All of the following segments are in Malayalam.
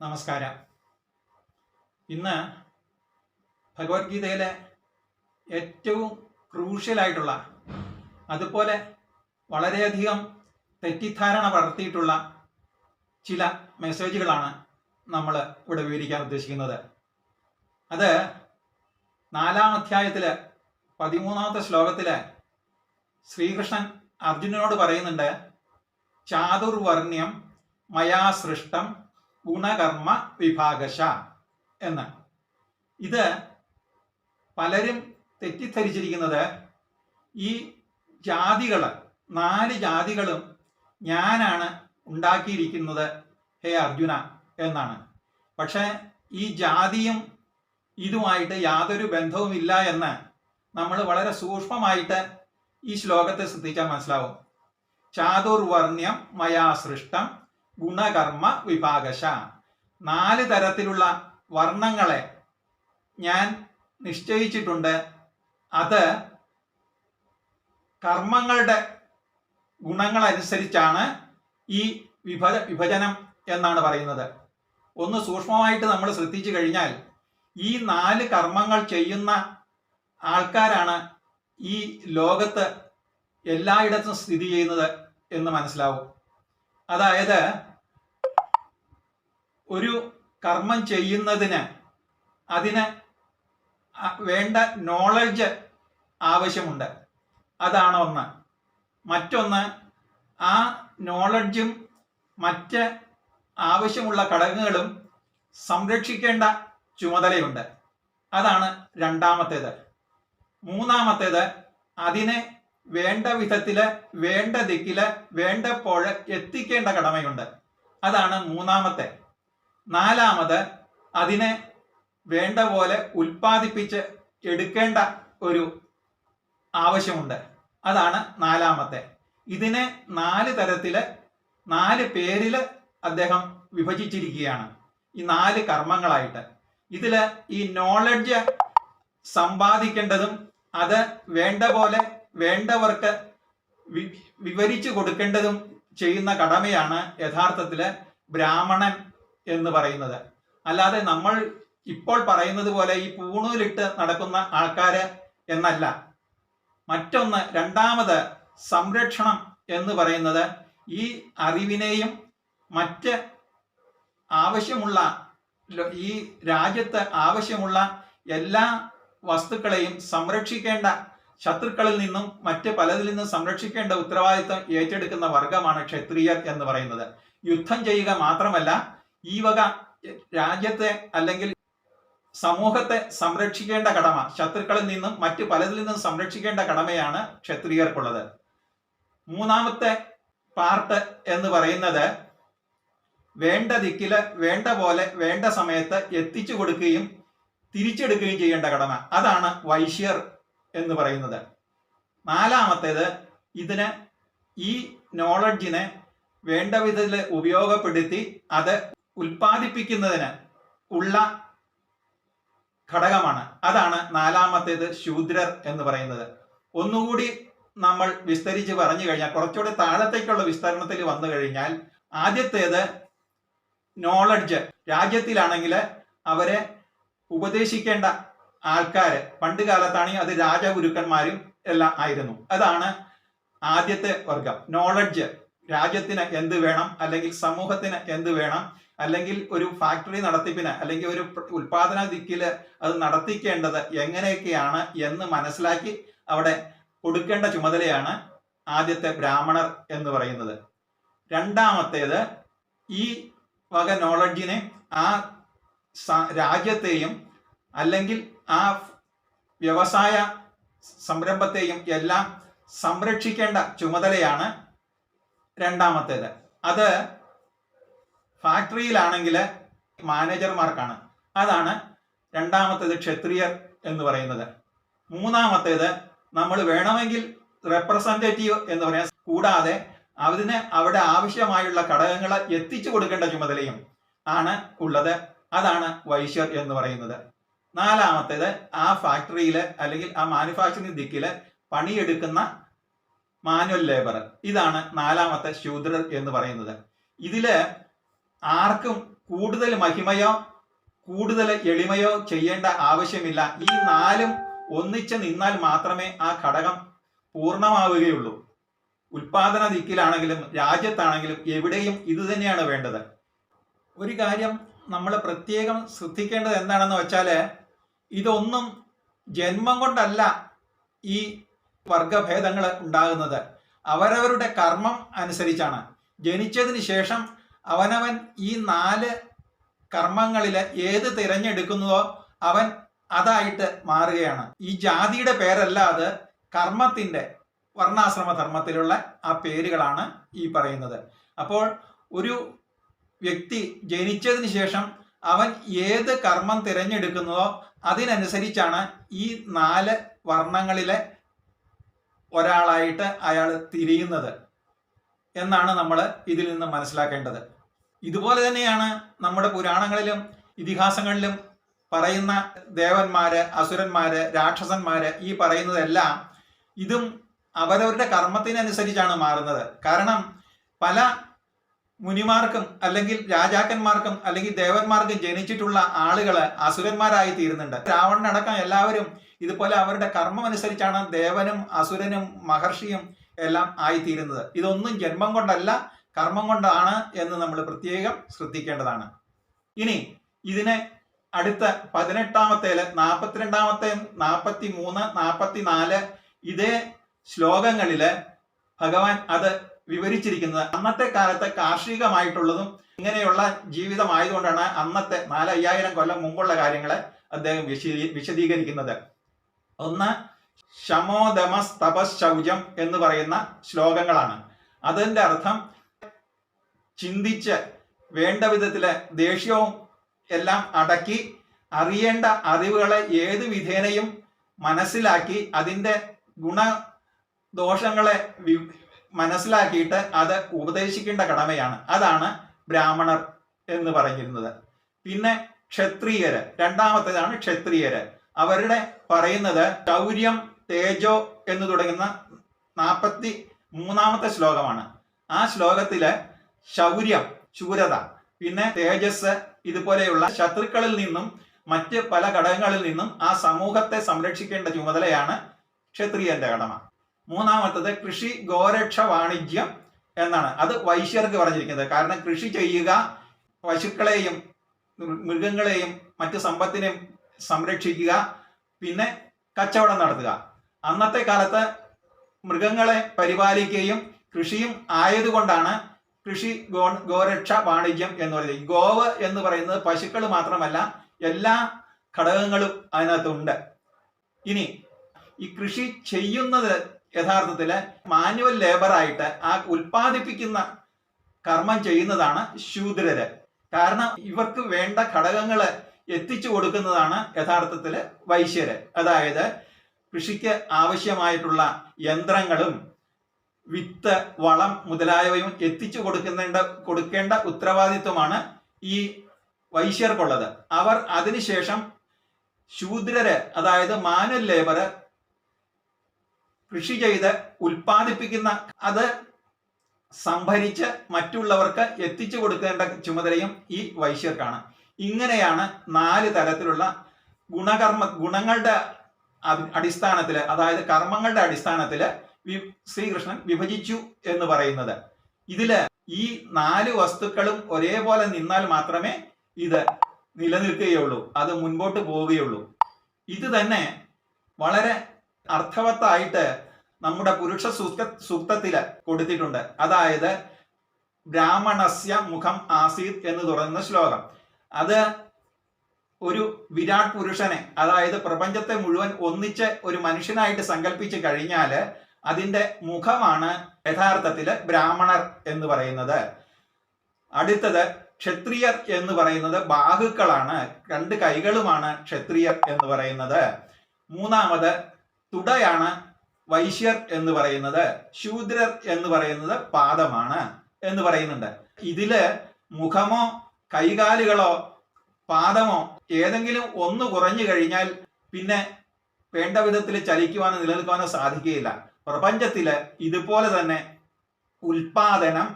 നമസ്കാരം. ഇന്ന് ഭഗവത്ഗീതയിലെ ഏറ്റവും ക്രൂഷ്യലായിട്ടുള്ള അതുപോലെ വളരെയധികം തെറ്റിദ്ധാരണ വളർത്തിയിട്ടുള്ള ചില മെസ്സേജുകളാണ് നമ്മൾ ഇവിടെ വിവരിക്കാൻ ഉദ്ദേശിക്കുന്നത്. അത് നാലാം അധ്യായത്തിൽ പതിമൂന്നാമത്തെ ശ്ലോകത്തിൽ ശ്രീകൃഷ്ണൻ അർജുനനോട് പറയുന്നുണ്ട് ചാതുർവർണ്യം മയാ സൃഷ്ടം ഗുണകർമ്മ വിഭാഗശ എന്ന്. ഇത് പലരും തെറ്റിദ്ധരിച്ചിരിക്കുന്നത് ഈ ജാതികൾ നാല് ജാതികളും ഞാനാണ് ഉണ്ടാക്കിയിരിക്കുന്നത് ഹേ അർജുന എന്നാണ്. പക്ഷേ ഈ ജാതിയും ഇതുമായിട്ട് യാതൊരു ബന്ധവുമില്ല എന്ന് നമ്മൾ വളരെ സൂക്ഷ്മമായിട്ട് ഈ ശ്ലോകത്തെ ശ്രദ്ധിച്ചാൽ മനസ്സിലാവും. ചാതുർവർണ്യം മയാ സൃഷ്ടം ഗുണകർമ്മ വിഭാഗശ. നാല് തരത്തിലുള്ള വർണങ്ങളെ ഞാൻ നിശ്ചയിച്ചിട്ടുണ്ട്. അത് കർമ്മങ്ങളുടെ ഗുണങ്ങളനുസരിച്ചാണ് ഈ വിഭജ വിഭജനം എന്നാണ് പറയുന്നത്. ഒന്ന് സൂക്ഷ്മമായിട്ട് നമ്മൾ ശ്രദ്ധിച്ചു കഴിഞ്ഞാൽ ഈ നാല് കർമ്മങ്ങൾ ചെയ്യുന്ന ആൾക്കാരാണ് ഈ ലോകത്ത് എല്ലായിടത്തും സ്ഥിതി ചെയ്യുന്നത് എന്ന് മനസ്സിലാവും. അതായത് ഒരു കർമ്മം ചെയ്യുന്നതിന് അതിന് വേണ്ട നോളജ് ആവശ്യമുണ്ട്. അതാണ് ഒന്ന്. മറ്റൊന്ന് ആ നോളജും മറ്റ് ആവശ്യമുള്ള ഘടകങ്ങളും സംരക്ഷിക്കേണ്ട ചുമതലയുണ്ട്. അതാണ് രണ്ടാമത്തേത്. മൂന്നാമത്തേത് അതിനെ വേണ്ട വിധത്തിൽ വേണ്ട ദിക്കിൽ വേണ്ടപ്പോൾ എത്തിക്കേണ്ട കടമയുണ്ട്. അതാണ് മൂന്നാമത്തെ. നാലാമത് അതിനെ വേണ്ട പോലെ ഉൽപ്പാദിപ്പിച്ച് എടുക്കേണ്ട ഒരു ആവശ്യമുണ്ട്. അതാണ് നാലാമത്തെ. ഇതിനെ നാല് തരത്തിൽ നാല് പേരിൽ അദ്ദേഹം വിഭജിച്ചിരിക്കുകയാണ്. ഈ നാല് കർമ്മങ്ങളായിട്ട്. ഇതിൽ ഈ നോളജ് സമ്പാദിക്കേണ്ടതും അത് വേണ്ട പോലെ വേണ്ടവർക്ക് വിവരിച്ചു കൊടുക്കേണ്ടതും ചെയ്യുന്ന കടമയാണ് യഥാർത്ഥത്തിൽ ബ്രാഹ്മണൻ എന്ന് പറയുന്നത്. അല്ലാതെ നമ്മൾ ഇപ്പോൾ പറയുന്നത് പോലെ ഈ പൂണൂലിട്ട് നടക്കുന്ന ആൾക്കാര് എന്നല്ല. മറ്റൊന്ന് രണ്ടാമത് സംരക്ഷണം എന്ന് പറയുന്നത് ഈ അറിവിനെയും മറ്റ് ആവശ്യമുള്ള ഈ രാജ്യത്ത് ആവശ്യമുള്ള എല്ലാ വസ്തുക്കളെയും സംരക്ഷിക്കേണ്ട ശത്രുക്കളിൽ നിന്നും മറ്റ് പലതിൽ നിന്നും സംരക്ഷിക്കേണ്ട ഉത്തരവാദിത്തം ഏറ്റെടുക്കുന്ന വർഗമാണ് ക്ഷത്രിയർ എന്ന് പറയുന്നത്. യുദ്ധം ചെയ്യുക മാത്രമല്ല ഈ വക രാജ്യത്തെ അല്ലെങ്കിൽ സമൂഹത്തെ സംരക്ഷിക്കേണ്ട കടമ ശത്രുക്കളിൽ നിന്നും മറ്റ് പലതിൽ നിന്നും സംരക്ഷിക്കേണ്ട കടമയാണ് ക്ഷത്രിയർക്കുള്ളത്. മൂന്നാമത്തെ പാർട്ട് എന്ന് പറയുന്നത് വേണ്ട ദിക്കിൽ വേണ്ട പോലെ വേണ്ട സമയത്ത് എത്തിച്ചു കൊടുക്കുകയും തിരിച്ചെടുക്കുകയും ചെയ്യേണ്ട കടമ. അതാണ് വൈശ്യർ എന്ന് പറയുന്നത്. നാലാമത്തേത് ഇതിന് ഈ നോളജിനെ വേണ്ട വിധത്തിൽ ഉപയോഗപ്പെടുത്തി അത് ഉൽപ്പാദിപ്പിക്കുന്നതിന് ഉള്ള ഘടകമാണ്. അതാണ് നാലാമത്തേത് ശൂദ്രർ എന്ന് പറയുന്നത്. ഒന്നുകൂടി നമ്മൾ വിസ്തരിച്ച് പറഞ്ഞു കഴിഞ്ഞാൽ കുറച്ചുകൂടി താഴത്തേക്കുള്ള വിസ്തരണത്തിൽ വന്നു കഴിഞ്ഞാൽ ആദ്യത്തേത് നോളജ് രാജ്യത്തിലാണെങ്കിൽ അവരെ ഉപദേശിക്കേണ്ട ആൾക്കാര്. പണ്ട് കാലത്താണെങ്കിൽ അത് രാജഗുരുക്കന്മാരും എല്ലാം ആയിരുന്നു. അതാണ് ആദ്യത്തെ വർഗം. നോളജ് രാജ്യത്തിന് എന്ത് വേണം? അല്ലെങ്കിൽ സമൂഹത്തിന് എന്ത് വേണം? അല്ലെങ്കിൽ ഒരു ഫാക്ടറി നടത്തിപ്പിന് അല്ലെങ്കിൽ ഒരു ഉൽപാദന ദിക്കിൽ അത് നടത്തിക്കേണ്ടത് എങ്ങനെയൊക്കെയാണ് എന്ന് മനസ്സിലാക്കി അവിടെ കൊടുക്കേണ്ട ചുമതലയാണ് ആദ്യത്തെ ബ്രാഹ്മണർ എന്ന് പറയുന്നത്. രണ്ടാമത്തേത് ഈ വക നോളജിനെ ആ രാജ്യത്തെയും അല്ലെങ്കിൽ ആ വ്യവസായ സംരംഭത്തെയും എല്ലാം സംരക്ഷിക്കേണ്ട ചുമതലയാണ് രണ്ടാമത്തേത്. അത് ഫാക്ടറിയിലാണെങ്കിൽ മാനേജർമാർക്കാണ്. അതാണ് രണ്ടാമത്തേത് ക്ഷത്രിയർ എന്ന് പറയുന്നത്. മൂന്നാമത്തേത് നമ്മൾ വേണമെങ്കിൽ റെപ്രസെന്റേറ്റീവ് എന്ന് പറയാൻ കൂടാതെ അതിന് അവിടെ ആവശ്യമായുള്ള ഘടകങ്ങൾ എത്തിച്ചു കൊടുക്കേണ്ട ചുമതലയും ആണ് ഉള്ളത്. അതാണ് വൈശ്യർ എന്ന് പറയുന്നത്. നാലാമത്തേത് ആ ഫാക്ടറിയിലെ അല്ലെങ്കിൽ ആ മാനുഫാക്ചറിംഗ് ദിക്കിലെ പണിയെടുക്കുന്ന മാനുവൽ ലേബർ ഇതാണ് നാലാമത്തെ ശൂദ്രർ എന്ന് പറയുന്നത്. ഇതിൽ ആർക്കും കൂടുതൽ മഹിമയോ കൂടുതൽ എളിമയോ ചെയ്യേണ്ട ആവശ്യമില്ല. ഈ നാലും ഒന്നിച്ച് നിന്നാൽ മാത്രമേ ആ ഘടകം പൂർണമാവുകയുള്ളൂ. ഉൽപാദന ദിക്കിലാണെങ്കിലും രാജ്യത്താണെങ്കിലും എവിടെയും ഇത് തന്നെയാണ് വേണ്ടത്. ഒരു കാര്യം നമ്മൾ പ്രത്യേകം ശ്രദ്ധിക്കേണ്ടത് എന്താണെന്ന് വെച്ചാൽ ഇതൊന്നും ജന്മം കൊണ്ടല്ല ഈ വർഗഭേദങ്ങൾ ഉണ്ടാകുന്നത്. അവരവരുടെ കർമ്മം അനുസരിച്ചാണ്. ജനിച്ചതിന് ശേഷം അവനവൻ ഈ നാല് കർമ്മങ്ങളിൽ ഏത് തിരഞ്ഞെടുക്കുന്നതോ അവൻ അതായിട്ട് മാറുകയാണ്. ഈ ജാതിയുടെ പേരല്ല അത് കർമ്മത്തിന്റെ വർണാശ്രമ ധർമ്മത്തിലുള്ള ആ പേരുകളാണ് ഈ പറയുന്നത്. അപ്പോൾ ഒരു വ്യക്തി ജനിച്ചതിന് ശേഷം അവൻ ഏത് കർമ്മം തിരഞ്ഞെടുക്കുന്നതോ അതിനനുസരിച്ചാണ് ഈ നാല് വർണങ്ങളിലെ ഒരാളായിട്ട് അയാൾ തിരിയുന്നത് എന്നാണ് നമ്മൾ ഇതിൽ നിന്ന് മനസ്സിലാക്കേണ്ടത്. ഇതുപോലെ തന്നെയാണ് നമ്മുടെ പുരാണങ്ങളിലും ഇതിഹാസങ്ങളിലും പറയുന്ന ദേവന്മാര് അസുരന്മാര് രാക്ഷസന്മാര് ഈ പറയുന്നതെല്ലാം ഇതും അവരവരുടെ കർമ്മത്തിനനുസരിച്ചാണ് മാറുന്നത്. കാരണം പല മുനിമാർക്കും അല്ലെങ്കിൽ രാജാക്കന്മാർക്കും അല്ലെങ്കിൽ ദേവന്മാർക്കും ജനിച്ചിട്ടുള്ള ആളുകൾ അസുരന്മാരായി തീരുന്നുണ്ട്. രാവണനടക്കം എല്ലാവരും ഇതുപോലെ അവരുടെ കർമ്മം അനുസരിച്ചാണ് ദേവനും അസുരനും മഹർഷിയും എല്ലാം ആയിത്തീരുന്നത് ഇതൊന്നും ജന്മം കൊണ്ടല്ല കർമ്മം കൊണ്ടാണ് എന്ന് നമ്മൾ പ്രത്യേകം ശ്രദ്ധിക്കേണ്ടതാണ്. ഇനി ഇതിനെ അടുത്ത പതിനെട്ടാമത്തേൽ നാൽപ്പത്തിരണ്ടാമത്തെ നാൽപ്പത്തി മൂന്ന് നാൽപ്പത്തി നാല് ഇതേ ശ്ലോകങ്ങളിൽ ഭഗവാൻ അത് വിവരിച്ചിരിക്കുന്നത്. അന്നത്തെ കാലത്ത് കാർഷികമായിട്ടുള്ളതും ഇങ്ങനെയുള്ള ജീവിതമായതുകൊണ്ടാണ് അന്നത്തെ നാലയ്യായിരം കൊല്ലം മുമ്പുള്ള കാര്യങ്ങളെ അദ്ദേഹം വിശദീ വിശദീകരിക്കുന്നത്. ഒന്ന് ശമോദമസ് തപശൗചം എന്ന് പറയുന്ന ശ്ലോകങ്ങളാണ്. അതിന്റെ അർത്ഥം ചിന്തിച്ച് വേണ്ട വിധത്തിൽ ദേഷ്യവും എല്ലാം അടക്കി അറിയേണ്ട അറിവുകളെ ഏത് വിധേനയും മനസ്സിലാക്കി അതിന്റെ ഗുണ ദോഷങ്ങളെ വി- മനസ്സിലാക്കിയിട്ട് അത് ഉപദേശിക്കേണ്ട കടമയാണ്. അതാണ് ബ്രാഹ്മണർ എന്ന് പറഞ്ഞിരുന്നത് പിന്നെ ക്ഷത്രിയര് രണ്ടാമത്തേതാണ് ക്ഷത്രിയര്. അവരുടെ പറയുന്നത് ശൗര്യം തേജോ എന്ന് തുടങ്ങുന്ന നാൽപ്പത്തി മൂന്നാമത്തെ ശ്ലോകമാണ്. ആ ശ്ലോകത്തിൽ ശൗര്യം ശൂരത പിന്നെ തേജസ് ഇതുപോലെയുള്ള ശത്രുക്കളിൽ നിന്നും മറ്റ് പല ഘടകങ്ങളിൽ നിന്നും ആ സമൂഹത്തെ സംരക്ഷിക്കേണ്ട ചുമതലയാണ് ക്ഷത്രിയന്റെ കടമ. മൂന്നാമത്തത് കൃഷി ഗോരക്ഷ വാണിജ്യം എന്നാണ്. അത് വൈശ്യർക്ക് പറഞ്ഞിരിക്കുന്നത്. കാരണം കൃഷി ചെയ്യുക പശുക്കളെയും മൃഗങ്ങളെയും മറ്റു സമ്പത്തിനെയും സംരക്ഷിക്കുക പിന്നെ കച്ചവടം നടത്തുക. അന്നത്തെ കാലത്ത് മൃഗങ്ങളെ പരിപാലിക്കുകയും കൃഷിയും ആയതുകൊണ്ടാണ് കൃഷി ഗോ ഗോരക്ഷ വാണിജ്യം എന്ന് പറയുന്നത്. ഗോവ് എന്ന് പറയുന്നത് പശുക്കൾ മാത്രമല്ല എല്ലാ ഘടകങ്ങളും അതിനകത്തുണ്ട്. ഇനി ഈ കൃഷി ചെയ്യുന്നത് യഥാർത്ഥത്തിൽ മാനുവൽ ലേബറായിട്ട് ആ ഉൽപ്പാദിപ്പിക്കുന്ന കർമ്മം ചെയ്യുന്നതാണ് ശൂദ്രര്. കാരണം ഇവർക്ക് വേണ്ട ഘടകങ്ങൾ എത്തിച്ചു കൊടുക്കുന്നതാണ് യഥാർത്ഥത്തിൽ വൈശ്യര്. അതായത് കൃഷിക്ക് ആവശ്യമായിട്ടുള്ള യന്ത്രങ്ങളും വിത്ത് വളം മുതലായവയും എത്തിച്ചു കൊടുക്കുന്നുണ്ട് കൊടുക്കേണ്ട ഉത്തരവാദിത്വമാണ് ഈ വൈശ്യർക്കുള്ളത്. അവർ അതിനുശേഷം ശൂദ്രര് അതായത് മാനുവൽ ലേബറ് കൃഷി ചെയ്ത് ഉൽപ്പാദിപ്പിക്കുന്ന അത് സംഭരിച്ച് മറ്റുള്ളവർക്ക് എത്തിച്ചു കൊടുക്കേണ്ട ചുമതലയും ഈ വൈശ്യർക്കാണ്. ഇങ്ങനെയാണ് നാല് തരത്തിലുള്ള ഗുണകർമ്മ ഗുണങ്ങളുടെ അടിസ്ഥാനത്തിൽ അതായത് കർമ്മങ്ങളുടെ അടിസ്ഥാനത്തിൽ ശ്രീകൃഷ്ണൻ വിഭജിച്ചു എന്ന് പറയുന്നത്. ഇതിൽ ഈ നാല് വസ്തുക്കളും ഒരേപോലെ നിന്നാൽ മാത്രമേ ഇത് നിലനിൽക്കുകയുള്ളൂ. അത് മുൻപോട്ട് പോവുകയുള്ളൂ. ഇത് തന്നെ വളരെ അർത്ഥവത്തായിട്ട് നമ്മുടെ പുരുഷ സൂക്ത സൂക്തത്തിൽ കൊടുത്തിട്ടുണ്ട്. അതായത് ബ്രാഹ്മണസ്യ മുഖം ആസീത് എന്ന് തുടങ്ങുന്ന ശ്ലോകം. അത് ഒരു വിരാട് പുരുഷനെ അതായത് പ്രപഞ്ചത്തെ മുഴുവൻ ഒന്നിച്ച് ഒരു മനുഷ്യനായിട്ട് സങ്കല്പിച്ച് കഴിഞ്ഞാൽ അതിന്റെ മുഖമാണ് യഥാർത്ഥത്തിൽ ബ്രാഹ്മണർ എന്ന് പറയുന്നത്. അടുത്തത് ക്ഷത്രിയർ എന്ന് പറയുന്നത് ബാഹുക്കളാണ്. രണ്ട് കൈകളുമാണ് ക്ഷത്രിയർ എന്ന് പറയുന്നത്. മൂന്നാമത് തുടയാണ് വൈശ്യർ എന്ന് പറയുന്നത് ശൂദ്രർ എന്ന് പറയുന്നത് പാദമാണ് എന്ന് പറയുന്നുണ്ട്. ഇതിൽ മുഖമോ കൈകാലുകളോ പാദമോ ഏതെങ്കിലും ഒന്ന് കുറഞ്ഞു കഴിഞ്ഞാൽ പിന്നെ വേണ്ട വിധത്തിൽ ചലിക്കുവാനോ നിലനിൽക്കുവാനോ സാധിക്കുകയില്ല. പ്രപഞ്ചത്തിൽ ഇതുപോലെ തന്നെ ഉൽപാദനം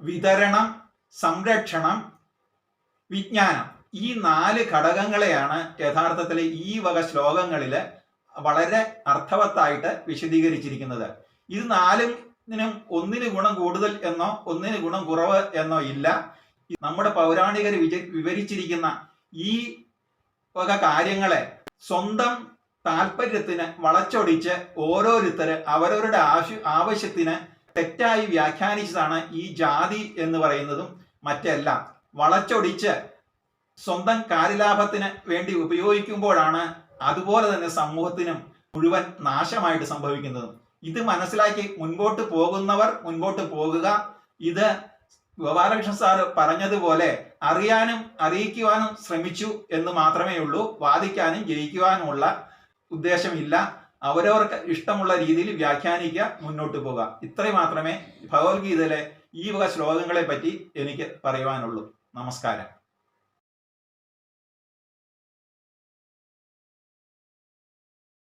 വിതരണം സംരക്ഷണം വിജ്ഞാനം ഈ നാല് ഘടകങ്ങളെയാണ് യഥാർത്ഥത്തിൽ ഈ വക ശ്ലോകങ്ങളിൽ വളരെ അർത്ഥവത്തായിട്ട് വിശദീകരിച്ചിരിക്കുന്നത്. ഇത് നാലിനും ഒന്നിന് ഗുണം കൂടുതൽ എന്നോ ഒന്നിന് ഗുണം കുറവ് എന്നോ ഇല്ല. നമ്മുടെ പൗരാണികർ വിവരിച്ചിരിക്കുന്ന ഈ വക കാര്യങ്ങളെ സ്വന്തം താല്പര്യത്തിന് വളച്ചൊടിച്ച് ഓരോരുത്തര് അവരവരുടെ ആവശ്യ ആവശ്യത്തിന് തെറ്റായി വ്യാഖ്യാനിച്ചതാണ് ഈ ജാതി എന്ന് പറയുന്നതും മറ്റെല്ലാം. വളച്ചൊടിച്ച് സ്വന്തം കാര്യലാഭത്തിന് വേണ്ടി ഉപയോഗിക്കുമ്പോഴാണ് അതുപോലെ തന്നെ സമൂഹത്തിനും മുഴുവൻ നാശമായിട്ട് സംഭവിക്കുന്നതും. ഇത് മനസ്സിലാക്കി മുൻപോട്ട് പോകുന്നവർ മുൻപോട്ട് പോകുക. ഇത് ഗോപാലകൃഷ്ണൻ സാറ് പറഞ്ഞതുപോലെ അറിയാനും അറിയിക്കുവാനും ശ്രമിച്ചു എന്ന് മാത്രമേ ഉള്ളൂ. വാദിക്കാനും ജയിക്കുവാനുമുള്ള ഉദ്ദേശമില്ല. അവരവർക്ക് ഇഷ്ടമുള്ള രീതിയിൽ വ്യാഖ്യാനിക്കുക മുന്നോട്ട് പോകുക ഇത്രയും മാത്രമേ ഭഗവത്ഗീതയിലെ ഈ വക ശ്ലോകങ്ങളെ പറ്റി എനിക്ക് പറയുവാനുള്ളൂ. നമസ്കാരം.